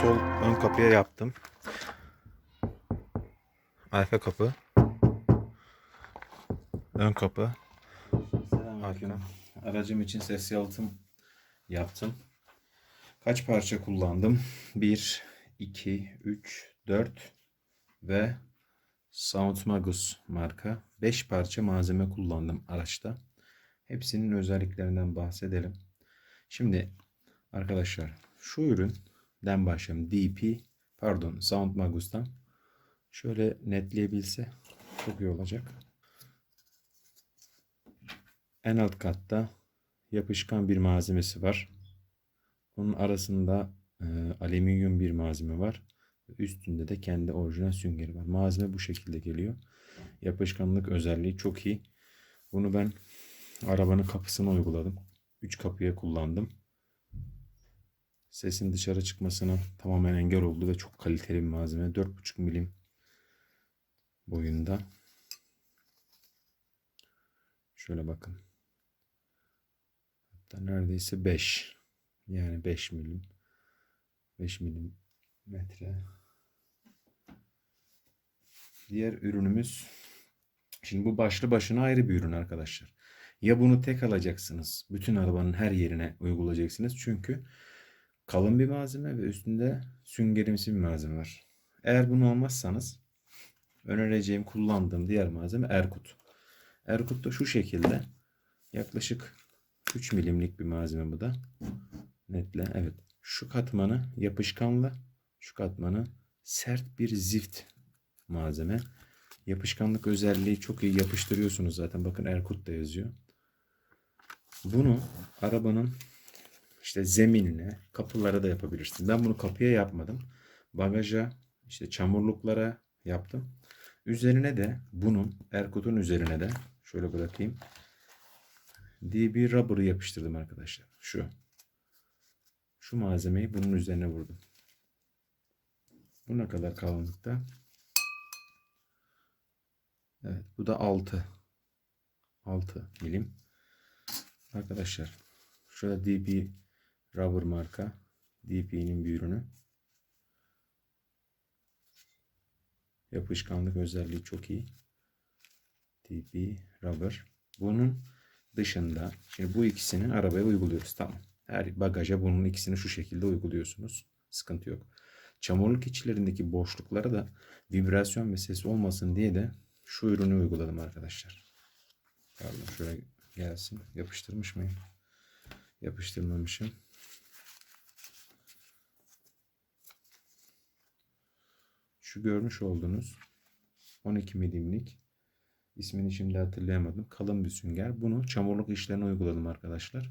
sol ön kapıya yaptım. Arka kapı. Ön kapı. Selamünaleyküm. Aracım için ses yalıtım yaptım. Kaç parça kullandım? 1, 2, 3, 4 ve Sound Magus marka 5 parça malzeme kullandım araçta. Hepsinin özelliklerinden bahsedelim. Şimdi arkadaşlar şu üründen başlayalım. DP pardon Sound Magus'tan şöyle netleyebilse çok iyi olacak. En alt katta yapışkan bir malzemesi var. Onun arasında e, alüminyum bir malzeme var. Üstünde de kendi orijinal süngeri var. Malzeme bu şekilde geliyor. Yapışkanlık özelliği çok iyi. Bunu ben arabanın kapısına uyguladım. 3 kapıya kullandım. Sesin dışarı çıkmasına tamamen engel oldu ve çok kaliteli bir malzeme. 4,5 milim boyunda. Şöyle bakın. Hatta neredeyse 5. Yani 5 milim. 5 milim metre. Diğer ürünümüz şimdi bu başlı başına ayrı bir ürün arkadaşlar. Ya bunu tek alacaksınız. Bütün arabanın her yerine uygulayacaksınız. Çünkü kalın bir malzeme ve üstünde süngerimsi bir malzeme var. Eğer bunu olmazsanız önereceğim kullandığım diğer malzeme Erkut. Erkut da şu şekilde yaklaşık 3 milimlik bir malzeme bu da. Netle evet. Şu katmanı yapışkanlı, şu katmanı sert bir zift malzeme. Yapışkanlık özelliği çok iyi yapıştırıyorsunuz zaten. Bakın Erkut da yazıyor. Bunu arabanın işte zeminine, kapılara da yapabilirsiniz. Ben bunu kapıya yapmadım. Bagaja, işte çamurluklara yaptım. Üzerine de bunun Erkut'un üzerine de şöyle bırakayım. DB rubber'ı yapıştırdım arkadaşlar. Şu. Şu malzemeyi bunun üzerine vurdum. Bu ne kadar kalınlıkta? Evet bu da 6. 6 milim. Arkadaşlar şurada DP rubber marka. DP'nin bir ürünü. Yapışkanlık özelliği çok iyi. DP rubber. Bunun dışında şimdi bu ikisini arabaya uyguluyoruz. Tamam. Her bagaja bunun ikisini şu şekilde uyguluyorsunuz. Sıkıntı yok. Çamurluk içlerindeki boşluklara da vibrasyon ve ses olmasın diye de şu ürünü uyguladım arkadaşlar. Pardon şöyle gelsin. Yapıştırmış mıyım? Yapıştırmamışım. Şu görmüş olduğunuz 12 milimlik ismini şimdi hatırlayamadım. Kalın bir sünger. Bunu çamurluk işlerine uyguladım arkadaşlar.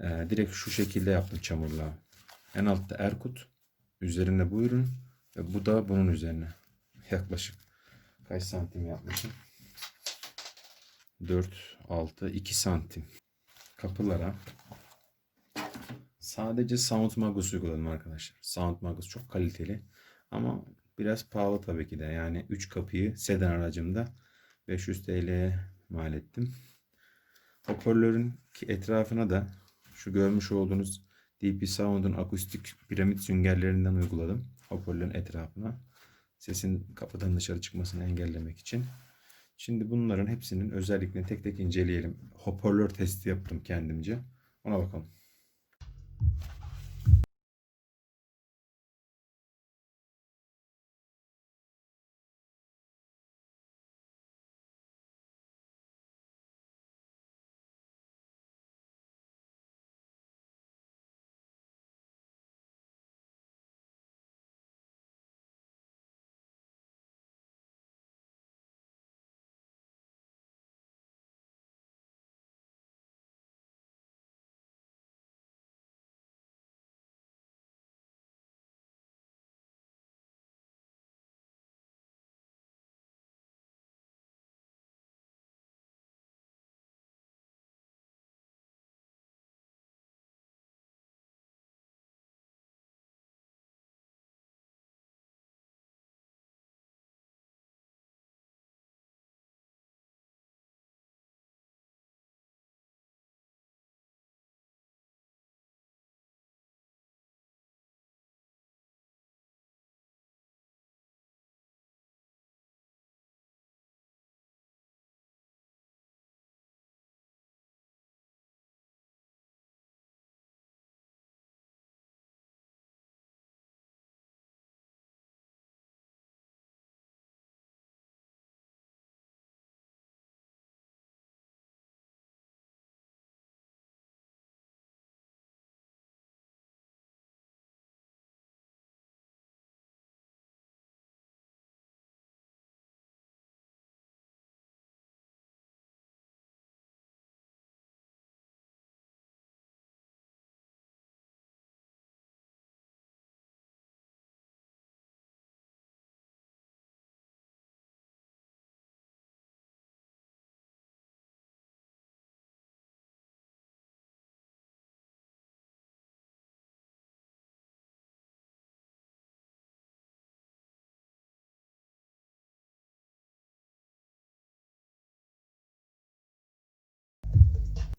Ee, direkt şu şekilde yaptım çamurluğa. En altta Erkut. Üzerinde bu ürün. Ve bu da bunun üzerine. Yaklaşık kaç santim yapmışım? 4, 6, 2 santim. Kapılara sadece Sound Magus uyguladım arkadaşlar. Sound Magus çok kaliteli. Ama biraz pahalı tabii ki de. Yani 3 kapıyı sedan aracımda 500 TL mal ettim. Hoparlörün etrafına da şu görmüş olduğunuz DP Sound'un akustik piramit süngerlerinden uyguladım. Hoparlörün etrafına. Sesin kapıdan dışarı çıkmasını engellemek için. Şimdi bunların hepsinin özelliklerini tek tek inceleyelim. Hoparlör testi yaptım kendimce. Ona bakalım.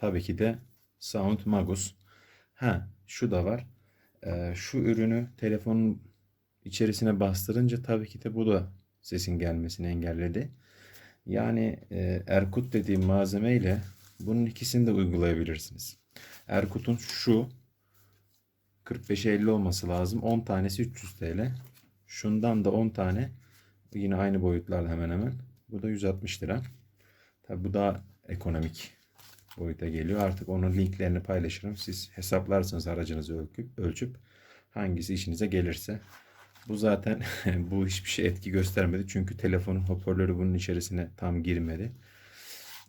Tabii ki de Sound Magus. Ha, şu da var. Ee, şu ürünü telefonun içerisine bastırınca tabii ki de bu da sesin gelmesini engelledi. Yani e, Erkut dediğim malzeme ile bunun ikisini de uygulayabilirsiniz. Erkut'un şu 45'e 50 olması lazım. 10 tanesi 300 TL. Şundan da 10 tane yine aynı boyutlarda hemen hemen. Bu da 160 lira. Tabi bu daha ekonomik boyuta geliyor. Artık onun linklerini paylaşırım. Siz hesaplarsınız aracınızı ölçüp, ölçüp hangisi işinize gelirse. Bu zaten bu hiçbir şey etki göstermedi. Çünkü telefonun hoparlörü bunun içerisine tam girmedi.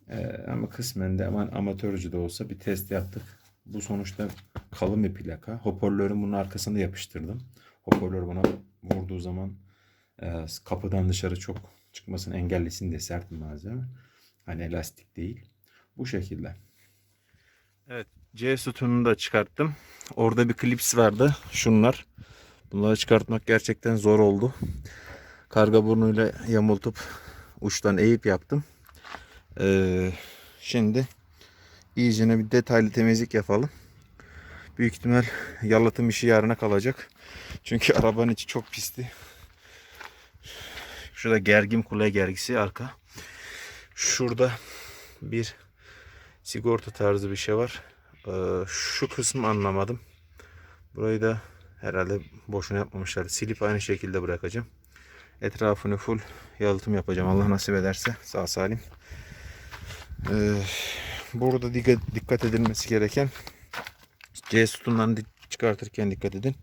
Ee, ama kısmen de aman amatörcü de olsa bir test yaptık. Bu sonuçta kalın bir plaka. Hoparlörün bunun arkasında yapıştırdım. Hoparlör bana vurduğu zaman e, kapıdan dışarı çok çıkmasını engellesin diye sert bir malzeme. Hani elastik değil. Bu şekilde. Evet. C sütununu da çıkarttım. Orada bir klips vardı. Şunlar. Bunları çıkartmak gerçekten zor oldu. Karga burnuyla yamultup uçtan eğip yaptım. Ee, şimdi iyicene bir detaylı temizlik yapalım. Büyük ihtimal yalıtım işi yarına kalacak. Çünkü arabanın içi çok pisti. Şurada gergin kule gergisi arka. Şurada bir sigorta tarzı bir şey var. Ee, şu kısmı anlamadım. Burayı da herhalde boşuna yapmamışlar. Silip aynı şekilde bırakacağım. Etrafını full yalıtım yapacağım. Allah nasip ederse sağ salim. Ee, burada dikkat, dikkat edilmesi gereken C sütunlarını çıkartırken dikkat edin.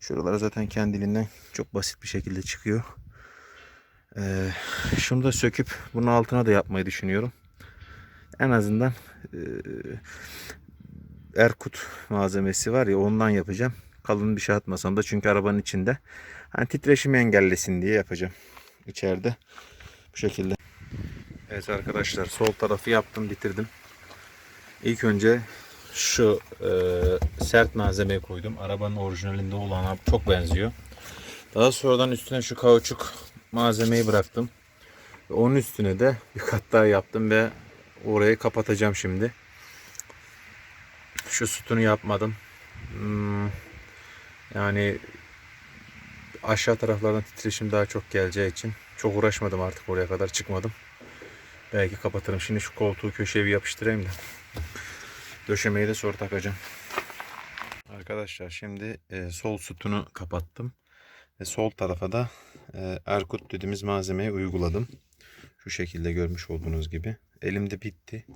Şuralara zaten kendiliğinden çok basit bir şekilde çıkıyor. Ee, şunu da söküp bunun altına da yapmayı düşünüyorum. En azından e, Erkut malzemesi var ya ondan yapacağım. Kalın bir şey atmasam da çünkü arabanın içinde. Hani titreşimi engellesin diye yapacağım. İçeride bu şekilde. Evet arkadaşlar sol tarafı yaptım bitirdim. İlk önce şu e, sert malzemeyi koydum. Arabanın orijinalinde olana çok benziyor. Daha sonradan üstüne şu kauçuk malzemeyi bıraktım. Ve Onun üstüne de bir kat daha yaptım ve orayı kapatacağım şimdi. Şu sütunu yapmadım. Hmm, yani aşağı taraflardan titreşim daha çok geleceği için çok uğraşmadım artık oraya kadar çıkmadım. Belki kapatırım. Şimdi şu koltuğu köşeye bir yapıştırayım da. Döşemeyi de sonra takacağım. Arkadaşlar şimdi e, sol sütunu kapattım. Ve sol tarafa da e, Erkut dediğimiz malzemeyi uyguladım. Şu şekilde görmüş olduğunuz gibi. Elimde bitti.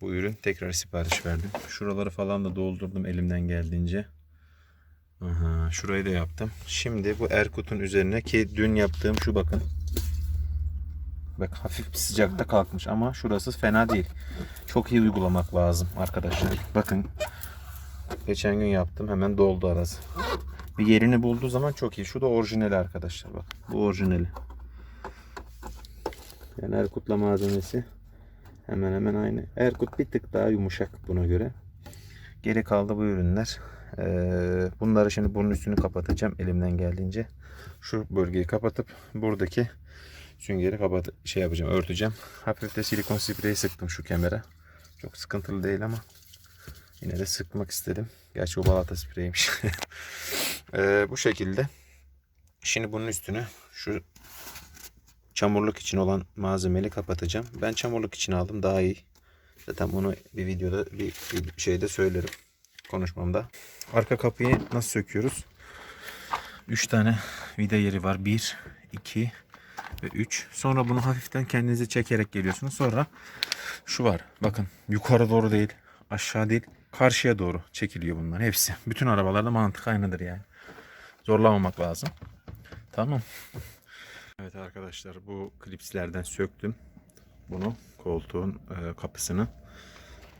Bu ürün tekrar sipariş verdim. Şuraları falan da doldurdum elimden geldiğince. Aha, şurayı da yaptım. Şimdi bu Erkut'un üzerine ki dün yaptığım şu bakın. Bak hafif bir sıcakta kalkmış ama şurası fena değil. Çok iyi uygulamak lazım arkadaşlar. Bakın geçen gün yaptım hemen doldu arası. Bir yerini bulduğu zaman çok iyi. Şu da orijinali arkadaşlar bak. Bu orijinali. Yani Erkut'la malzemesi hemen hemen aynı. Erkut bir tık daha yumuşak buna göre. Geri kaldı bu ürünler. Ee, bunları şimdi bunun üstünü kapatacağım elimden geldiğince. Şu bölgeyi kapatıp buradaki süngeri kapat şey yapacağım örteceğim. Hafif de silikon spreyi sıktım şu kemere. Çok sıkıntılı değil ama yine de sıkmak istedim. Gerçi o balata spreyiymiş. Ee, bu şekilde. Şimdi bunun üstünü şu çamurluk için olan malzemeyle kapatacağım. Ben çamurluk için aldım daha iyi. Zaten bunu bir videoda bir, bir şeyde söylerim konuşmamda. Arka kapıyı nasıl söküyoruz? 3 tane vida yeri var. 1, 2 ve 3. Sonra bunu hafiften kendinize çekerek geliyorsunuz. Sonra şu var. Bakın yukarı doğru değil, aşağı değil, karşıya doğru çekiliyor bunlar hepsi. Bütün arabalarda mantık aynıdır yani. Zorlamamak lazım. Tamam. Evet arkadaşlar bu klipslerden söktüm. Bunu koltuğun e, kapısını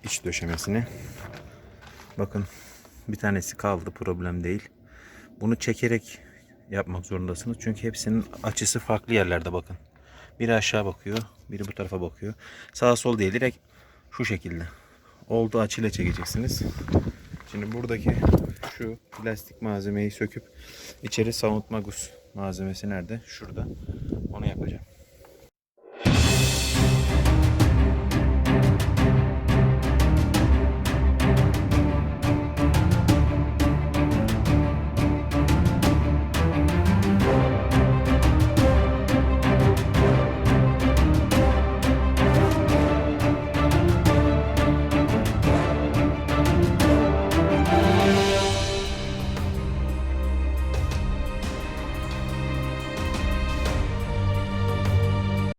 iç döşemesini. Bakın bir tanesi kaldı problem değil. Bunu çekerek yapmak zorundasınız. Çünkü hepsinin açısı farklı yerlerde bakın. Biri aşağı bakıyor, biri bu tarafa bakıyor. Sağ sol değil direkt şu şekilde. Olduğu açıyla çekeceksiniz. Şimdi buradaki şu plastik malzemeyi söküp içeri Sound Magus malzemesi nerede? Şurada. Onu yapacağım.